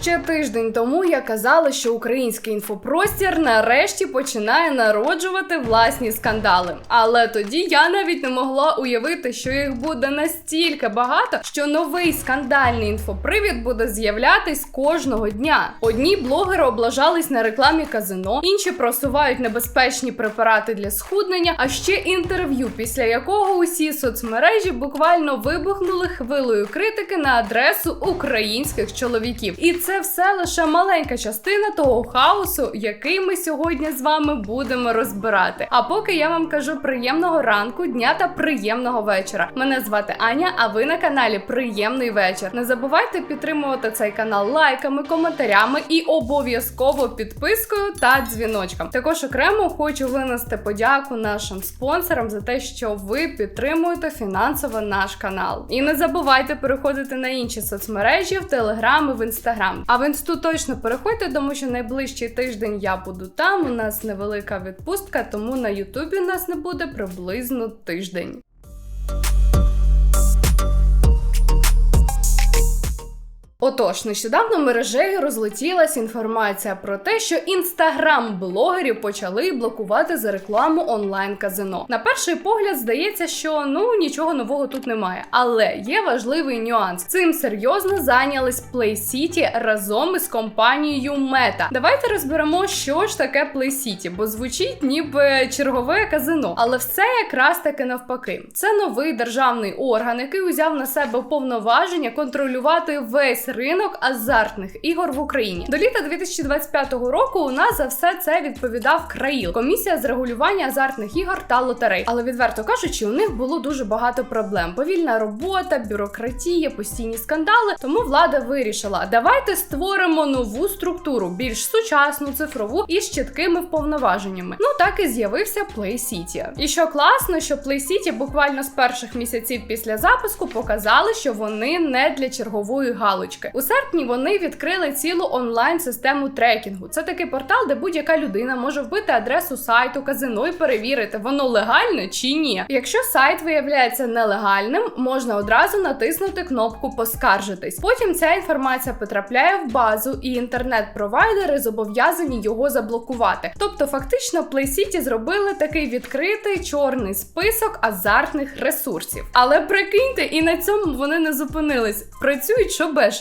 Ще тиждень тому я казала, що український інфопростір нарешті починає народжувати власні скандали. Але тоді я навіть не могла уявити, що їх буде настільки багато, що новий скандальний інфопривід буде з'являтись кожного дня. Одні блогери облажались на рекламі казино, інші просувають небезпечні препарати для схуднення, а ще інтерв'ю, після якого усі соцмережі буквально вибухнули хвилою критики на адресу українських чоловіків. І це все лише маленька частина того хаосу, який ми сьогодні з вами будемо розбирати. А поки я вам кажу приємного ранку, дня та приємного вечора. Мене звати Аня, а ви на каналі Приємний вечір. Не забувайте підтримувати цей канал лайками, коментарями і обов'язково підпискою та дзвіночком. Також окремо хочу винести подяку нашим спонсорам за те, що ви підтримуєте фінансово наш канал. І не забувайте переходити на інші соцмережі в Телеграм і в Інстаграм. А в інсту точно переходьте, тому що найближчий тиждень я буду там. У нас невелика відпустка, тому на Ютубі нас не буде приблизно тиждень. Отож, нещодавно мережею розлетілась інформація про те, що інстаграм-блогерів почали блокувати за рекламу онлайн-казино. На перший погляд здається, що ну нічого нового тут немає. Але є важливий нюанс. Цим серйозно зайнялись Play City разом із компанією Meta. Давайте розберемо, що ж таке Play City, бо звучить ніби чергове казино. Але все якраз таки навпаки. Це новий державний орган, який узяв на себе повноваження контролювати весь ринок азартних ігор в Україні. До літа 2025 року у нас за все це відповідав Країл, комісія з регулювання азартних ігор та лотерей. Але відверто кажучи, у них було дуже багато проблем: повільна робота, бюрократія, постійні скандали. Тому влада вирішила: давайте створимо нову структуру, більш сучасну, цифрову і з чіткими вповноваженнями. Ну так і з'явився Play City. І що класно, що Play City буквально з перших місяців після запуску показали, що вони не для чергової галочки. У серпні вони відкрили цілу онлайн-систему трекінгу. Це такий портал, де будь-яка людина може вбити адресу сайту казино і перевірити, воно легальне чи ні. Якщо сайт виявляється нелегальним, можна одразу натиснути кнопку Поскаржитись. Потім ця інформація потрапляє в базу, і інтернет-провайдери зобов'язані його заблокувати. Тобто, фактично, Play City зробили такий відкритий чорний список азартних ресурсів. Але прикиньте, і на цьому вони не зупинились. Працюють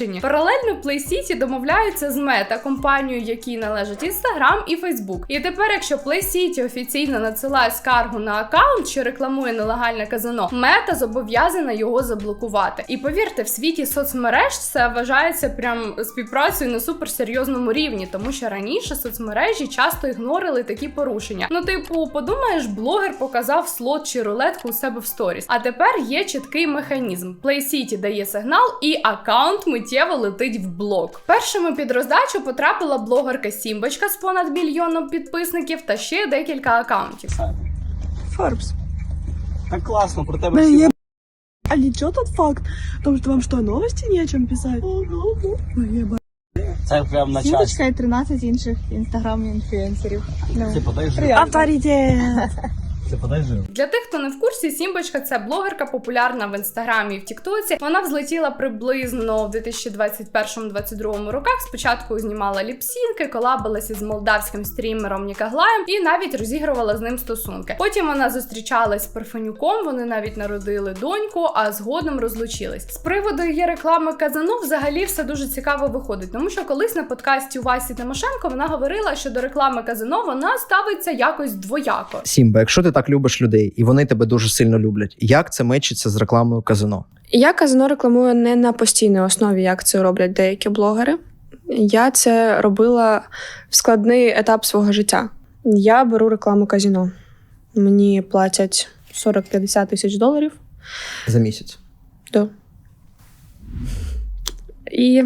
шобешені. Паралельно Play City домовляються з Meta, компанією, якій належать Instagram і Facebook. І тепер, якщо Play City офіційно надсилає скаргу на аккаунт, що рекламує нелегальне казино, Meta зобов'язана його заблокувати. І повірте, в світі соцмереж це вважається прям співпрацею на суперсерйозному рівні, тому що раніше соцмережі часто ігнорили такі порушення. Ну, типу, подумаєш, блогер показав слот чи рулетку у себе в сторіс. А тепер є чіткий механізм. Play City дає сигнал, і аккаунт миттєво летить в блок. Першими під роздачу потрапила блогерка Сімбочка з понад мільйоном підписників та ще декілька аккаунтів. Форбс. Так класно, про тебе всі. А ничего тот факт, о том, что вам что, новости не о чем писать? Ой, еба. Це прям на часі. Сімочка і 13 інших інстаграм-інфлюенсерів. Ну, Ти подай жив. Авторитет. Для тих, хто не в курсі, Сімбочка це блогерка, популярна в інстаграмі і в Тіктоці. Вона взлетіла приблизно в 2021-2022 роках. Спочатку знімала ліпсінки, колабилася з молдавським стрімером Нікаглаєм і навіть розігрувала з ним стосунки. Потім вона зустрічалась з Парфенюком, вони навіть народили доньку, а згодом розлучились. З приводу її реклами казану взагалі все дуже цікаво виходить, тому що колись на подкасті у Васі Тимошенко вона говорила, що до реклами казино вона ставиться якось двояко. Сімба, якщо ти так любиш людей і вони тебе дуже сильно люблять, як це мечиться з рекламою казино? Я казино рекламую не на постійній основі, як це роблять деякі блогери. Я це робила в складний етап свого життя. Я беру рекламу казино. Мені платять 40-50 тисяч доларів. За місяць? Да. І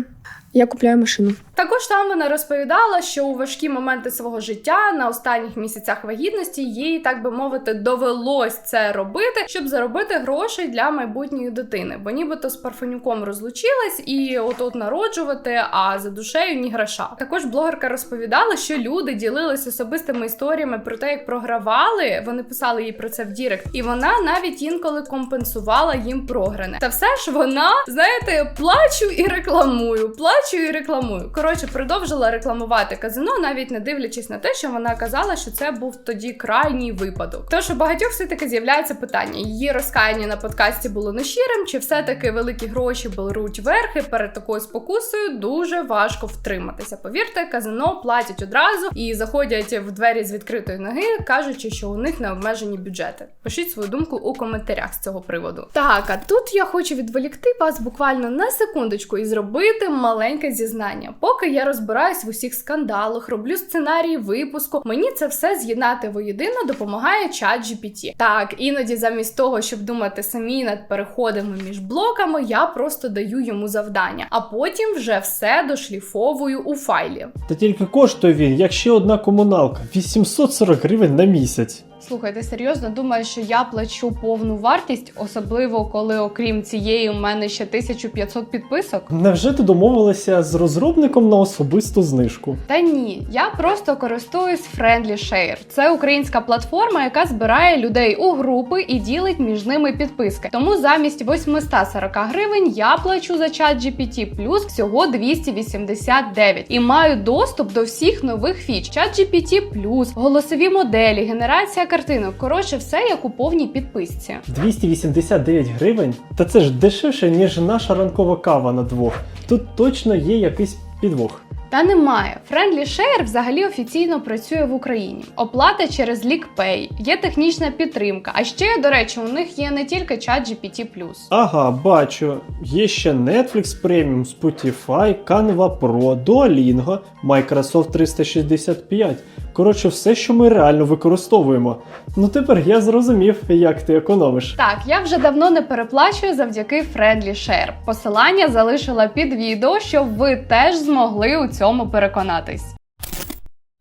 я купляю машину. Також там вона розповідала, що у важкі моменти свого життя на останніх місяцях вагітності їй, так би мовити, довелось це робити, щоб заробити грошей для майбутньої дитини. Бо нібито з Парфенюком розлучилась і от-от народжувати, а за душею ні гроша. Також блогерка розповідала, що люди ділились особистими історіями про те, як програвали. Вони писали їй про це в Дірект, і вона навіть інколи компенсувала їм програне. Та все ж вона, знаєте, плачу і рекламую, плачу і рекламую. Коротше продовжила рекламувати казино, навіть не дивлячись на те, що вона казала, що це був тоді крайній випадок. Тож у багатьох все таки з'являється питання: її розкаяння на подкасті було нещирим, чи все-таки великі гроші беруть верх, і перед такою спокусою дуже важко втриматися. Повірте, казино платять одразу і заходять в двері з відкритої ноги, кажучи, що у них не обмежені бюджети. Пишіть свою думку у коментарях з цього приводу. Так, а тут я хочу відволікти вас буквально на секундочку і зробити маленьке зізнання. Поки я розбираюсь в усіх скандалах, роблю сценарії випуску. Мені це все з'єднати воєдино допомагає чат GPT. Так, іноді замість того, щоб думати самі над переходами між блоками, я просто даю йому завдання, а потім вже все дошліфовую у файлі. Та тільки коштує він, як ще одна комуналка 840 гривень на місяць. Слухай, ти серйозно думаєш, що я плачу повну вартість, особливо коли, окрім цієї, у мене ще 1500 підписок? Невже ти домовилася з розробником на особисту знижку? Та ні, я просто користуюсь Friendly Share. Це українська платформа, яка збирає людей у групи і ділить між ними підписки. Тому замість 840 гривень я плачу за чат GPT плюс всього 289 і маю доступ до всіх нових фіч. Чат GPT плюс, голосові моделі, генерація картинок. Коротше, все як у повній підписці. 289 гривень? Та це ж дешевше, ніж наша ранкова кава на двох. Тут точно є якийсь підвох. Та немає. Friendly Share взагалі офіційно працює в Україні. Оплата через LeakPay, є технічна підтримка. А ще, до речі, у них є не тільки чат GPT+. Ага, бачу. Є ще Netflix Premium, Spotify, Canva Pro, Duolingo, Microsoft 365. Коротше, все, що ми реально використовуємо. Ну тепер я зрозумів, як ти економиш. Так, я вже давно не переплачую завдяки Friendly Share. Посилання залишила під відео, щоб ви теж змогли у цьому переконатись.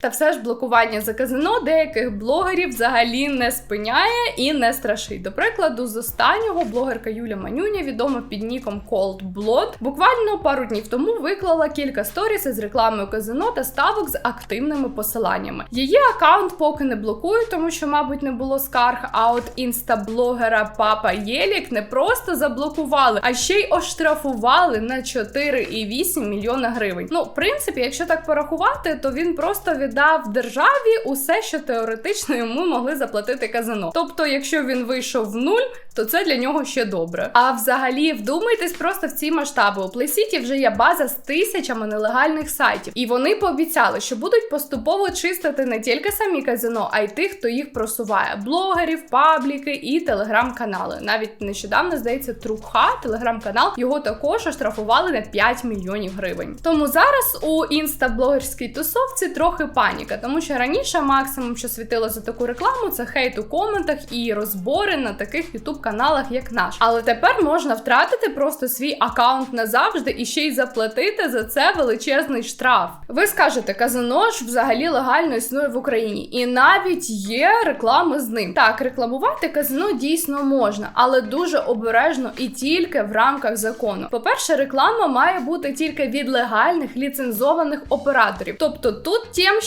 Та все ж блокування за казино деяких блогерів взагалі не спиняє і не страшить. До прикладу, з останнього блогерка Юля Манюня, відома під ніком Cold Blood, буквально пару днів тому виклала кілька сторіс із рекламою казино та ставок з активними посиланнями. Її аккаунт поки не блокують, тому що, мабуть, не було скарг. А от інстаблогера Папа Єлік не просто заблокували, а ще й оштрафували на 4,8 мільйона гривень. Ну, в принципі, якщо так порахувати, то він просто віддав державі усе, що теоретично йому могли заплатити казино. Тобто, якщо він вийшов в нуль, то це для нього ще добре. А взагалі, вдумайтесь просто в ці масштаби. У Плейсіті вже є база з тисячами нелегальних сайтів, і вони пообіцяли, що будуть поступово чистити не тільки самі казино, а й тих, хто їх просуває: блогерів, пабліки і телеграм-канали. Навіть нещодавно здається, Трукха, телеграм-канал, його також оштрафували на 5 мільйонів гривень. Тому зараз у інстаблогерській тусовці трохи паніка, тому що раніше максимум, що світило за таку рекламу, це хейт у коментах і розбори на таких ютуб каналах, як наш. Але тепер можна втратити просто свій аккаунт назавжди і ще й заплатити за це величезний штраф. Ви скажете, казино ж взагалі легально існує в Україні, і навіть є реклами з ним. Так, рекламувати казино дійсно можна, але дуже обережно і тільки в рамках закону. По-перше, реклама має бути тільки від легальних ліцензованих операторів, тобто тут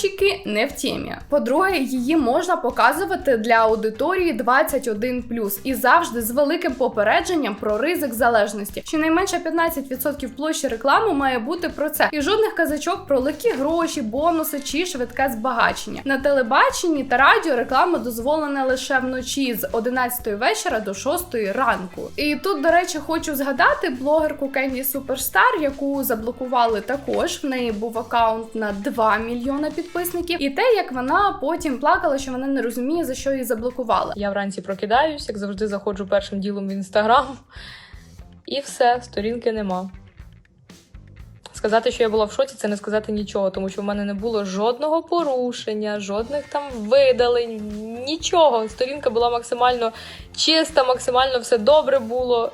тємщики не в темі. По-друге, її можна показувати для аудиторії 21+, і завжди з великим попередженням про ризик залежності. Щонайменше 15% площі реклами має бути про це, і жодних казачок про легкі гроші, бонуси чи швидке збагачення. На телебаченні та радіо реклама дозволена лише вночі з 11 вечора до 6 ранку. І тут, до речі, хочу згадати блогерку Кенді Суперстар, яку заблокували також. В неї був аккаунт на 2 мільйона підписників, і те, як вона потім плакала, що вона не розуміє за що її заблокували. Я вранці прокидаюсь, як завжди заходжу першим ділом в інстаграм. І все, сторінки нема. Сказати, що я була в шоці, це не сказати нічого, тому що в мене не було жодного порушення, жодних там видалень, нічого. Сторінка була максимально чиста, максимально все добре було.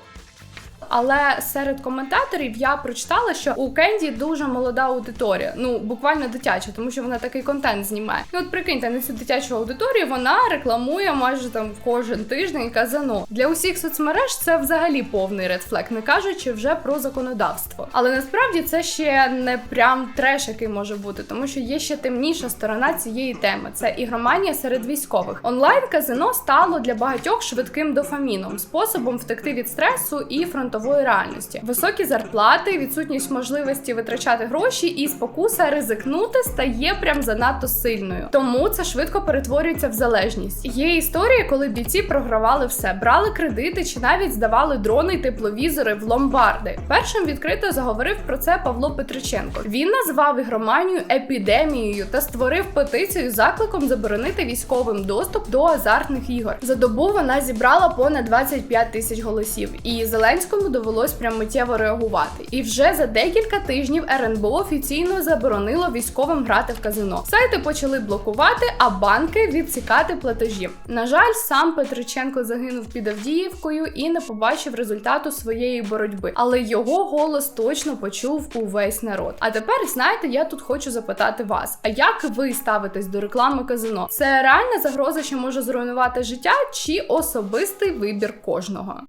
Але серед коментаторів я прочитала, що у Кенді дуже молода аудиторія, ну буквально дитяча, тому що вона такий контент знімає. І от прикиньте, на цю дитячу аудиторію вона рекламує майже там кожен тиждень казано. Для усіх соцмереж це взагалі повний редфлек, не кажучи вже про законодавство. Але насправді це ще не прям треш, який може бути, тому що є ще темніша сторона цієї теми. Це ігроманія серед військових. Онлайн казино стало для багатьох швидким дофаміном, способом втекти від стресу і фронтового світової реальності. Високі зарплати, відсутність можливості витрачати гроші і спокуса ризикнути стає прям занадто сильною. Тому це швидко перетворюється в залежність. Є історії, коли бійці програвали все, брали кредити чи навіть здавали дрони й тепловізори в ломбарди. Першим відкрито заговорив про це Павло Петриченко. Він назвав ігроманію епідемією та створив петицію з закликом заборонити військовим доступ до азартних ігор. За добу вона зібрала понад 25 тисяч голосів, і Зеленському довелось прям миттєво реагувати. І вже за декілька тижнів РНБО офіційно заборонило військовим грати в казино. Сайти почали блокувати, а банки відсікати платежі. На жаль, сам Петриченко загинув під Авдіївкою і не побачив результату своєї боротьби. Але його голос точно почув увесь народ. А тепер знаєте, я тут хочу запитати вас: а як ви ставитесь до реклами казино? Це реальна загроза, що може зруйнувати життя, чи особистий вибір кожного?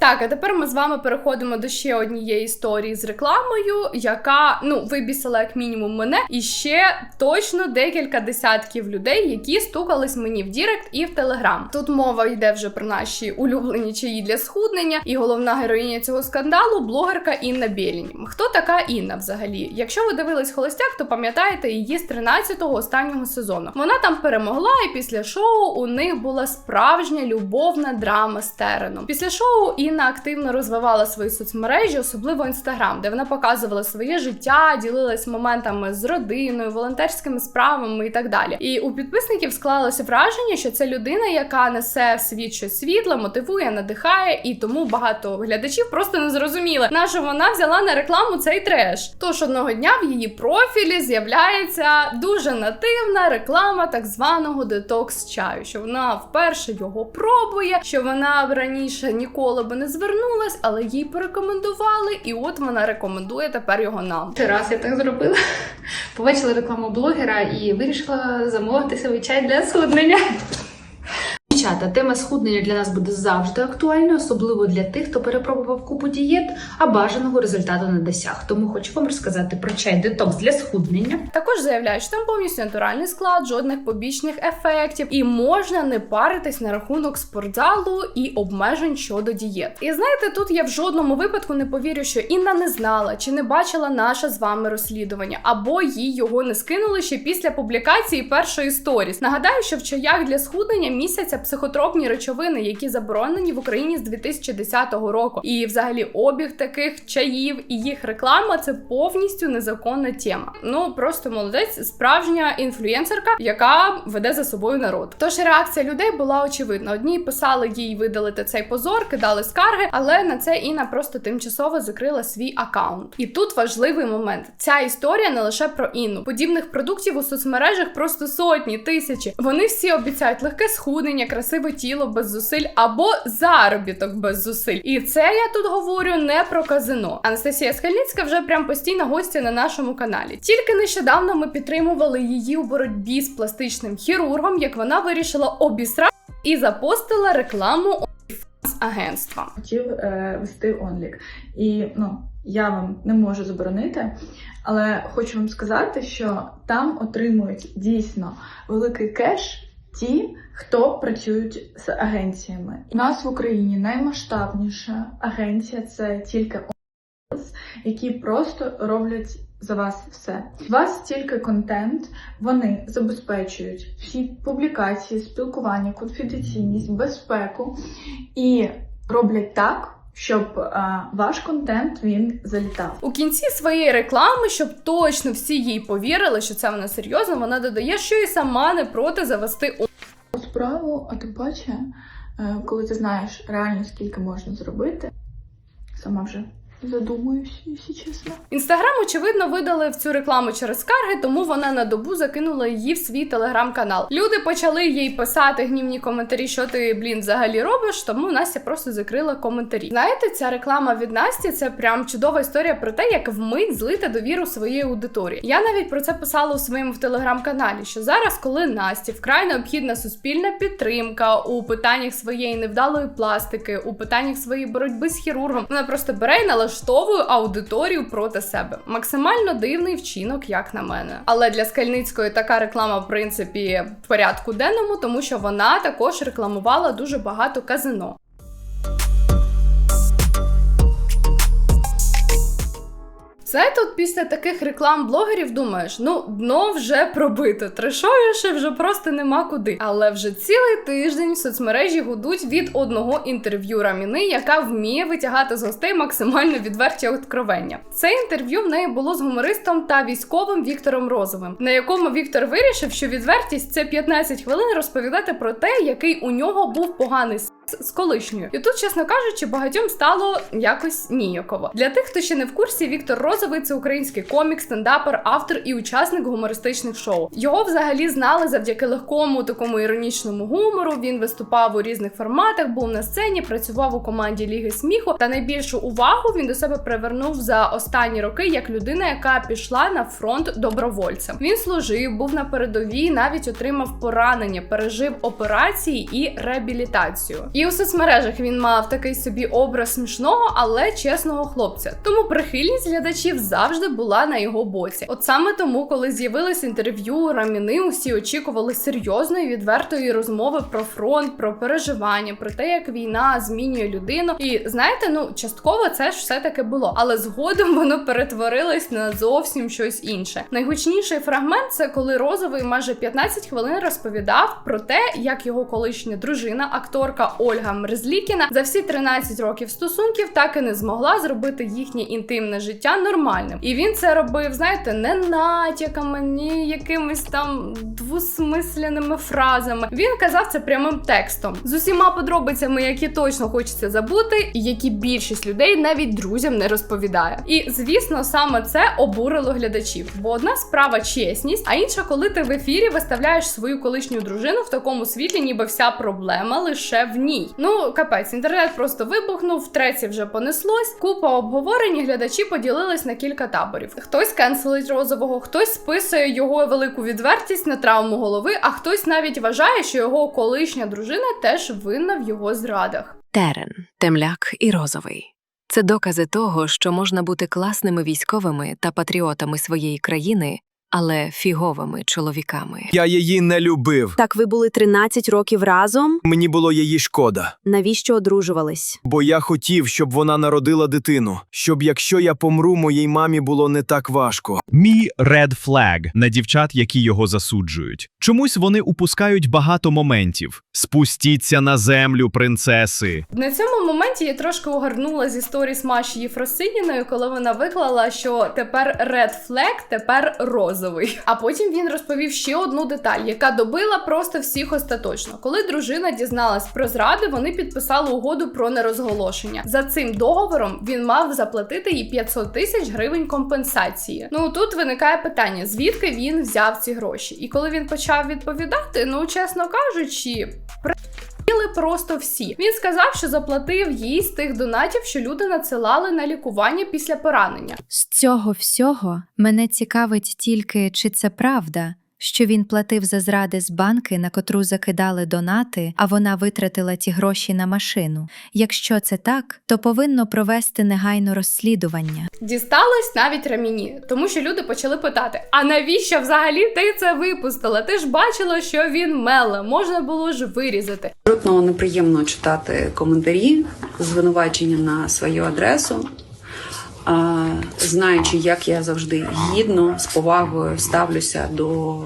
Так, а тепер ми з вами переходимо до ще однієї історії з рекламою, яка ну вибісила як мінімум мене, і ще точно декілька десятків людей, які стукались мені в Дірект і в Телеграм. Тут мова йде вже про наші улюблені чаї для схуднення, і головна героїня цього скандалу блогерка Інна Бєлінь. Хто така Інна взагалі? Якщо ви дивились холостяк, то пам'ятаєте її з 13-го останнього сезону. Вона там перемогла, і після шоу у них була справжня любовна драма з Тереном. Після шоу Інна активно розвивала свої соцмережі, особливо інстаграм, де вона показувала своє життя, ділилась моментами з родиною, волонтерськими справами і так далі. І у підписників склалося враження, що це людина, яка несе в світ щось світле, мотивує, надихає, і тому багато глядачів просто не зрозуміли, на що вона взяла на рекламу цей треш. Тож одного дня в її профілі з'являється дуже нативна реклама так званого детокс чаю, що вона вперше його пробує, що вона раніше ніколи би не звернулась, але їй порекомендували, і от вона рекомендує тепер його нам. Перший раз я так зробила. Побачила рекламу блогера і вирішила замовити собі чай для схуднення. Дівчата, тема схуднення для нас буде завжди актуальною, особливо для тих, хто перепробував купу дієт, а бажаного результату не досяг. Тому хочу вам розказати про чай детокс для схуднення. Також заявляють, що там повністю натуральний склад, жодних побічних ефектів, і можна не паритись на рахунок спортзалу і обмежень щодо дієт. І знаєте, тут я в жодному випадку не повірю, що Інна не знала чи не бачила наше з вами розслідування, або їй його не скинули ще після публікації першої сторіс. Нагадаю, що в чаях для схуднення місяця психотропні речовини, які заборонені в Україні з 2010 року. І взагалі обіг таких чаїв і їх реклама це повністю незаконна тема. Ну просто молодець, справжня інфлюєнсерка, яка веде за собою народ. Тож реакція людей була очевидна. Одні писали їй видалити цей позор, кидали скарги, але на це Інна просто тимчасово закрила свій аккаунт. І тут важливий момент: ця історія не лише про Інну. Подібних продуктів у соцмережах просто сотні, тисячі. Вони всі обіцяють легке схуднення, красиве тіло без зусиль або заробіток без зусиль. І це я тут говорю не про казино. Анастасія Скальницька вже прям постійна гостя на нашому каналі. Тільки нещодавно ми підтримували її у боротьбі з пластичним хірургом, як вона вирішила обісрати і запостила рекламу агентства. хотів е, вести онлік. І ну, я вам не можу заборонити, але хочу вам сказати, що там отримують дійсно великий кеш ті, хто працюють з агенціями. У нас в Україні наймасштабніша агенція це тільки які просто роблять за вас все. У вас тільки контент, вони забезпечують всі публікації, спілкування, конфіденційність, безпеку і роблять так, щоб а, ваш контент він залітав. У кінці своєї реклами, щоб точно всі їй повірили, що це вона серйозно, вона додає, що і сама не проти завести Справу, а тим паче, е, коли ти знаєш реально скільки можна зробити, сама вже задумуюсь, якщо чесно. Інстаграм, очевидно, видали в цю рекламу через скарги, тому вона на добу закинула її в свій телеграм-канал. Люди почали їй писати гнівні коментарі, що ти, блін, взагалі робиш. Тому Настя просто закрила коментарі. Знаєте, ця реклама від Насті це прям чудова історія про те, як вмить злити довіру своєї аудиторії. Я навіть про це писала у своєму в телеграм-каналі. Що зараз, коли Насті вкрай необхідна суспільна підтримка у питаннях своєї невдалої пластики, у питаннях своєї боротьби з хірургом, вона просто бере і налаштовує аудиторію проти себе. Максимально дивний вчинок, як на мене. Але для Скальницької така реклама, в принципі, в порядку денному, тому що вона також рекламувала дуже багато казино. Це тут після таких реклам блогерів думаєш, ну дно вже пробито, трешовіше вже просто нема куди. Але вже цілий тиждень в соцмережі гудуть від одного інтерв'ю Раміни, яка вміє витягати з гостей максимально відверті откровення. Це інтерв'ю в неї було з гумористом та військовим Віктором Розовим, на якому Віктор вирішив, що відвертість це 15 хвилин розповідати про те, який у нього був поганий з колишньою. І тут, чесно кажучи, багатьом стало якось ніяково. Для тих, хто ще не в курсі, Віктор Розовий це український комік, стендапер, автор і учасник гумористичних шоу. Його взагалі знали завдяки легкому такому іронічному гумору. Він виступав у різних форматах, був на сцені, працював у команді Ліги сміху. Та найбільшу увагу він до себе привернув за останні роки як людина, яка пішла на фронт добровольцем. Він служив, був на передовій, навіть отримав поранення, пережив операції і реабілітацію. І у соцмережах він мав такий собі образ смішного, але чесного хлопця. Тому прихильність глядачів завжди була на його боці. От саме тому, коли з'явилось інтерв'ю Раміни, усі очікували серйозної відвертої розмови про фронт, про переживання, про те, як війна змінює людину. І знаєте, ну частково це ж все таки було, але згодом воно перетворилось на зовсім щось інше. Найгучніший фрагмент це коли розовий майже 15 хвилин розповідав про те, як його колишня дружина, акторка Ольга Мерзлікіна, за всі 13 років стосунків так і не змогла зробити їхнє інтимне життя нормальним. І він це робив, знаєте, не натяками, ні якимись там двусмисленими фразами. Він казав це прямим текстом з усіма подробицями, які точно хочеться забути, і які більшість людей навіть друзям не розповідає. І звісно, саме це обурило глядачів. Бо одна справа чесність, а інша, коли ти в ефірі виставляєш свою колишню дружину в такому світлі, ніби вся проблема лише в ній. Ну капець, інтернет просто вибухнув, втретє вже понеслось. Купа обговорень, і глядачі поділились на кілька таборів. Хтось кенселить розового, хтось списує його велику відвертість на травму голови, а хтось навіть вважає, що його колишня дружина теж винна в його зрадах. Терен, темляк і розовий. Це докази того, що можна бути класними військовими та патріотами своєї країни, але фіговими чоловіками. Я її не любив. Так ви були 13 років разом? Мені було її шкода, Навіщо одружувались? бо я хотів, щоб вона народила дитину, щоб якщо я помру, моїй мамі було не так важко. Мій ред флег на дівчат, які його засуджують. Чомусь вони упускають багато моментів. Спустіться на землю, принцеси. На цьому моменті я трошки угарнула зі сторіс Маші Єфросиніною, коли вона виклала, що тепер ред флег, тепер розовий. А потім він розповів ще одну деталь, яка добила просто всіх остаточно. Коли дружина дізналась про зради, вони підписали угоду про нерозголошення. За цим договором він мав заплатити їй 500 тисяч гривень компенсації. Ну тут виникає питання, звідки він взяв ці гроші. І коли він почав відповідати, ну чесно кажучи, Хотіли просто всі. Він сказав, що заплатив їй з тих донатів, що люди надсилали на лікування після поранення. З цього всього мене цікавить тільки, чи це правда, що він платив за зради з банки, на котру закидали донати, а вона витратила ті гроші на машину. Якщо це так, то повинно провести негайно розслідування. Дісталось навіть раміні, тому що люди почали питати: а навіщо взагалі ти це випустила? Ти ж бачила, що він мела, можна було ж вирізати. Абсолютно неприємно читати коментарі, звинувачення на свою адресу, знаючи, як я завжди гідно, з повагою ставлюся до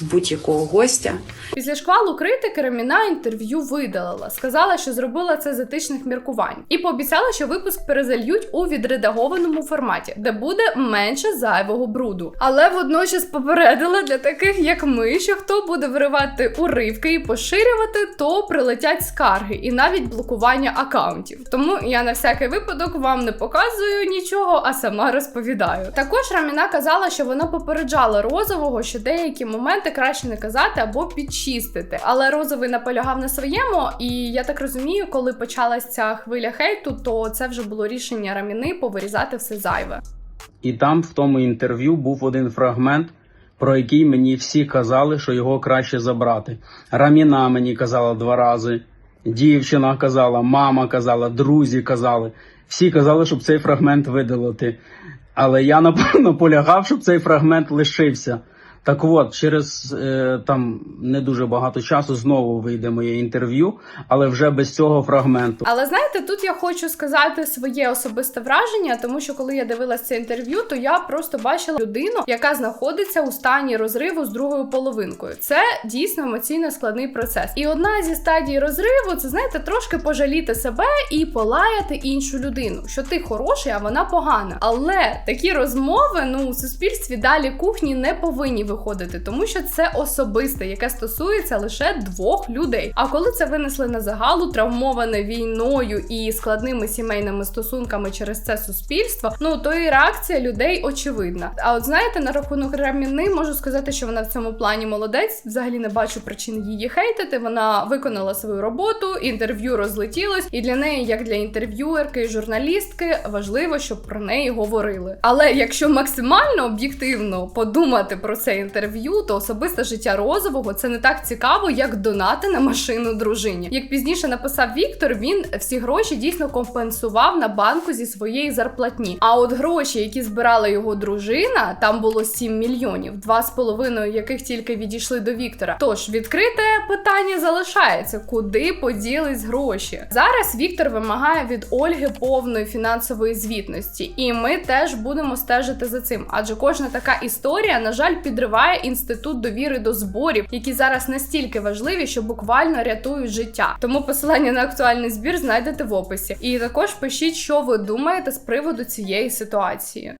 будь-якого гостя. Після шквалу критики Раміна інтерв'ю видалила, сказала, що зробила це з етичних міркувань, і пообіцяла, що випуск перезальють у відредагованому форматі, де буде менше зайвого бруду. Але водночас попередила для таких, як ми, що хто буде виривати уривки і поширювати, то прилетять скарги і навіть блокування акаунтів. Тому я на всякий випадок вам не показую нічого, а сама розповідаю. Також Раміна казала, що вона попереджала розового, що деякі моменти краще не казати або підчистити. Але розовий наполягав на своєму, і я так розумію, коли почалася хвиля хейту, то це вже було рішення Раміни повирізати все зайве. І там, в тому інтерв'ю, був один фрагмент, про який мені всі казали, що його краще забрати. Раміна мені казала два рази, дівчина казала, мама казала, друзі казали. Всі казали, щоб цей фрагмент видалити. Але я наполягав, щоб цей фрагмент лишився. Так от, через е, там не дуже багато часу знову вийде моє інтерв'ю, але вже без цього фрагменту. Але знаєте, тут я хочу сказати своє особисте враження, тому що коли я дивилася це інтерв'ю, то я просто бачила людину, яка знаходиться у стані розриву з другою половинкою. Це дійсно емоційно складний процес. І одна зі стадій розриву це знаєте, трошки пожаліти себе і полаяти іншу людину, що ти хороший, а вона погана. Але такі розмови ну у суспільстві далі кухні не повинні виходити, тому що це особисте, яке стосується лише двох людей. А коли це винесли на загалу, травмоване війною і складними сімейними стосунками через це суспільство, ну то і реакція людей очевидна. А от знаєте, на рахунок Раміни можу сказати, що вона в цьому плані молодець. Взагалі не бачу причин її хейтити. Вона виконала свою роботу, інтерв'ю розлетілось, і для неї, як для інтерв'юерки і журналістки, важливо, щоб про неї говорили. Але якщо максимально об'єктивно подумати про це інтерв'ю, то особисте життя розового це не так цікаво, як донати на машину дружині. Як пізніше написав Віктор, він всі гроші дійсно компенсував на банку зі своєї зарплатні. А от гроші, які збирала його дружина, там було 7 мільйонів, два з половиною яких тільки відійшли до Віктора. Тож відкрите питання залишається, куди поділись гроші. Зараз Віктор вимагає від Ольги повної фінансової звітності, і ми теж будемо стежити за цим. Адже кожна така історія, на жаль, підриває інститут довіри до зборів, які зараз настільки важливі, що буквально рятують життя. Тому посилання на актуальний збір знайдете в описі. І також пишіть, що ви думаєте з приводу цієї ситуації.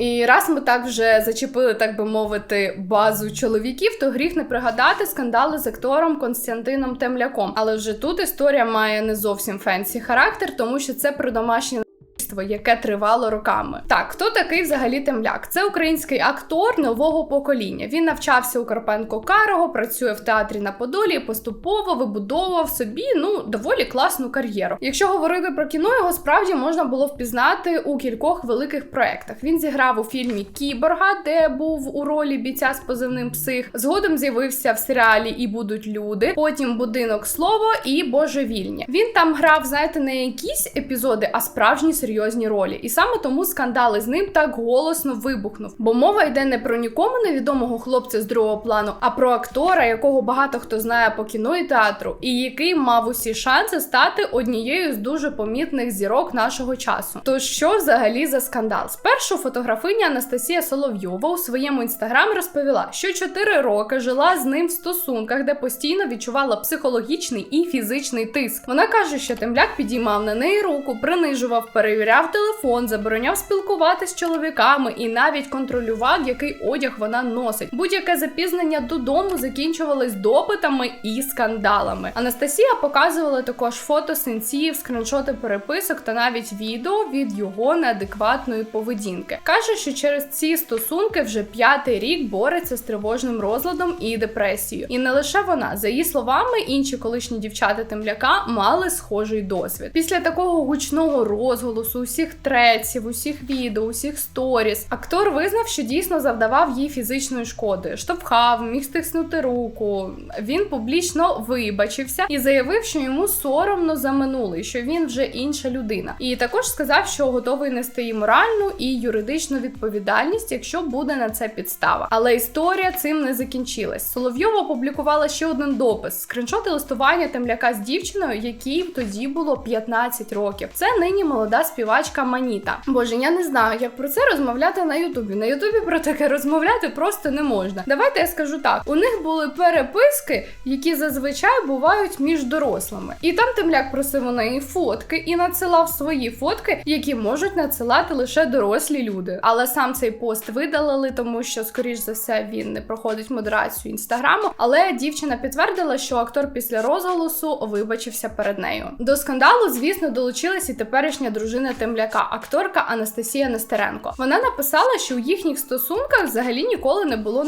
І раз ми так вже зачепили, так би мовити, базу чоловіків, то гріх не пригадати скандали з актором Константином Темляком. Але вже тут історія має не зовсім фенсі характер, тому що це про домашнє насильство, яке тривало роками. Так, хто такий взагалі темляк? Це український актор нового покоління. Він навчався у Карпенко Карого, працює в театрі на Подолі, поступово вибудовував собі ну доволі класну кар'єру. Якщо говорити про кіно, його справді можна було впізнати у кількох великих проектах. Він зіграв у фільмі Кіборга, де був у ролі бійця з позивним псих. Згодом з'явився в серіалі І будуть люди. Потім будинок слово і божевільня. Він там грав, знаєте, не якісь епізоди, а справжні серйозні ролі. І саме тому скандали з ним так голосно вибухнув. Бо мова йде не про нікому невідомого хлопця з другого плану, а про актора, якого багато хто знає по кіно і театру, і який мав усі шанси стати однією з дуже помітних зірок нашого часу. То що взагалі за скандал? Спершу фотографиня Анастасія Соловйова у своєму інстаграмі розповіла, що 4 роки жила з ним в стосунках, де постійно відчувала психологічний і фізичний тиск. Вона каже, що темляк підіймав на неї руку, принижував, перевіряв телефон, забороняв спілкуватись з чоловіками і навіть контролював, який одяг вона носить. Будь-яке запізнення додому закінчувалось допитами і скандалами. Анастасія показувала також фото синців, скріншоти переписок та навіть відео від його неадекватної поведінки. Каже, що через ці стосунки вже п'ятий рік бореться з тривожним розладом і депресією. І не лише вона, за її словами, інші колишні дівчата темляка мали схожий досвід. Після такого гучного розголосу, усіх треців, усіх відео, усіх сторіс, актор визнав, що дійсно завдавав їй фізичної шкоди, штовхав, міг стиснути руку. Він публічно вибачився і заявив, що йому соромно за минуле, що він вже інша людина. І також сказав, що готовий нести і моральну і юридичну відповідальність, якщо буде на це підстава. Але історія цим не закінчилась. Соловйова опублікувала ще один допис: скріншоти листування темляка з дівчиною, якій тоді було 15 років. Це нині молода співачка Маніта. Боже, я не знаю, як про це розмовляти на Ютубі. На Ютубі про таке розмовляти просто не можна. Давайте я скажу так: у них були переписки, які зазвичай бувають між дорослими. І там темляк просив у неї фотки і надсилав свої фотки, які можуть надсилати лише дорослі люди. Але сам цей пост видалили, тому що, скоріш за все, він не проходить модерацію інстаграму. Але дівчина підтвердила, що актор після розголосу вибачився перед нею. До скандалу, звісно, долучилась і теперішня дружина темляка, акторка Анастасія Нестеренко. Вона написала, що у їхніх стосунках взагалі ніколи не було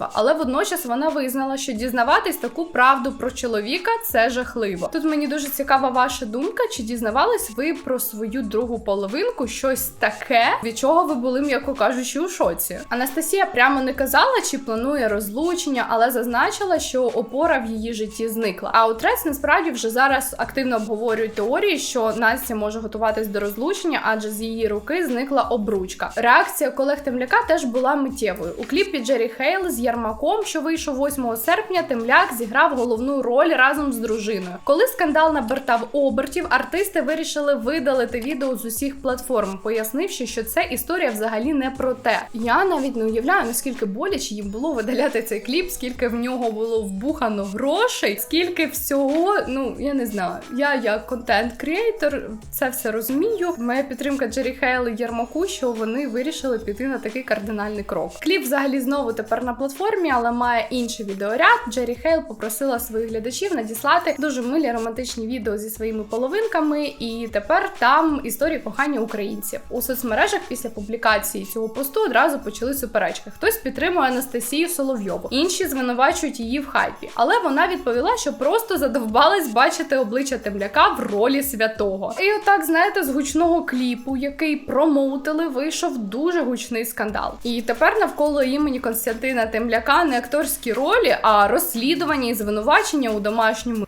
на знайомства, але водночас вона визнала, що дізнаватись таку правду про чоловіка це жахливо. Тут мені дуже цікава ваша думка, чи дізнавались ви про свою другу половинку щось таке, від чого ви були, м'яко кажучи, у шоці. Анастасія прямо не казала, чи планує розлучення, але зазначила, що опора в її житті зникла. А у Трец насправді вже зараз активно обговорюють теорії, що Настя може готуватись до розлучення, адже з її руки зникла обручка. Реакція колег Темляка теж була миттєвою. У кліпі Джері Хейл з Ярмаком, що вийшов 8 серпня, Темляк зіграв головну роль разом з дружиною. Коли скандал набертав обертів, артисти вирішили видалити відео з усіх платформ, пояснивши, що це історія взагалі не про те. Я навіть не уявляю, наскільки боляче їм було видаляти цей кліп, скільки в нього було вбухано грошей, скільки всього. Ну я не знаю. Я як контент-кріейтор це все розумію. Моя підтримка Джері Хейл і Єрмаку, що вони вирішили піти на такий кардинальний крок. Кліп взагалі знову тепер на платформі, але має інший відеоряд. Джері Хейл попросила своїх глядачів надіслати дуже милі романтичні відео зі своїми половинками, і тепер там історії кохання українців. У соцмережах після публікації цього посту одразу почали суперечки. Хтось підтримує Анастасію Соловйову, інші звинувачують її в хайпі. Але вона відповіла, що просто задовбалась бачити обличчя темляка в ролі святого. І отак, знаєте, з гучного кліпу, який промоутили, вийшов дуже гучний скандал. І тепер навколо імені Константина Темляка не акторські ролі, а розслідування і звинувачення у домашньому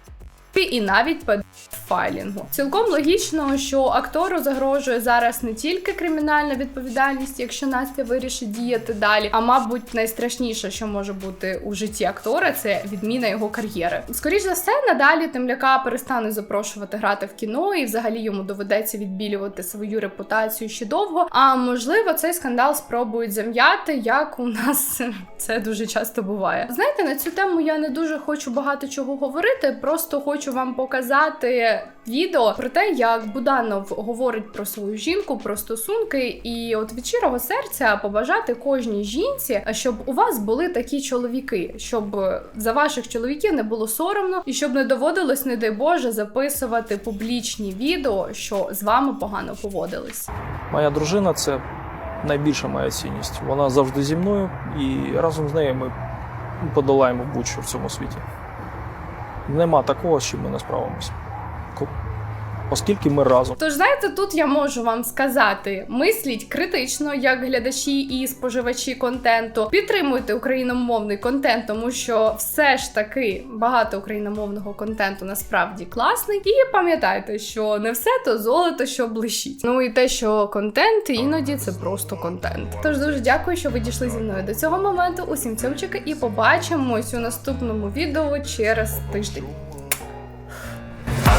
і навіть педфайлінгу. Цілком логічно, що актору загрожує зараз не тільки кримінальна відповідальність, якщо Настя вирішить діяти далі, а мабуть, найстрашніше, що може бути у житті актора, це відміна його кар'єри. Скоріше за все, надалі темляка перестане запрошувати грати в кіно, і взагалі йому доведеться відбілювати свою репутацію ще довго. А можливо, цей скандал спробують зам'яти, як у нас це дуже часто буває. Знаєте, на цю тему я не дуже хочу багато чого говорити, просто хочу вам показати відео про те, як Буданов говорить про свою жінку, про стосунки, і от від щирого серця побажати кожній жінці, щоб у вас були такі чоловіки, щоб за ваших чоловіків не було соромно, і щоб не доводилось, не дай Боже, записувати публічні відео, що з вами погано поводились. Моя дружина це найбільша моя цінність. Вона завжди зі мною, і разом з нею ми подолаємо будь-що в цьому світі. Нема такого, чим ми не справимося. Оскільки ми разом. Тож знаєте, тут я можу вам сказати: мисліть критично, як глядачі і споживачі контенту. Підтримуйте україномовний контент, тому що все ж таки багато україномовного контенту насправді класний. І пам'ятайте, що не все то золото, що блищить. Ну і те, що контент іноді це просто контент. Тож дуже дякую, що ви дійшли зі мною до цього моменту. Усім цьомчики, і побачимось у наступному відео через тиждень.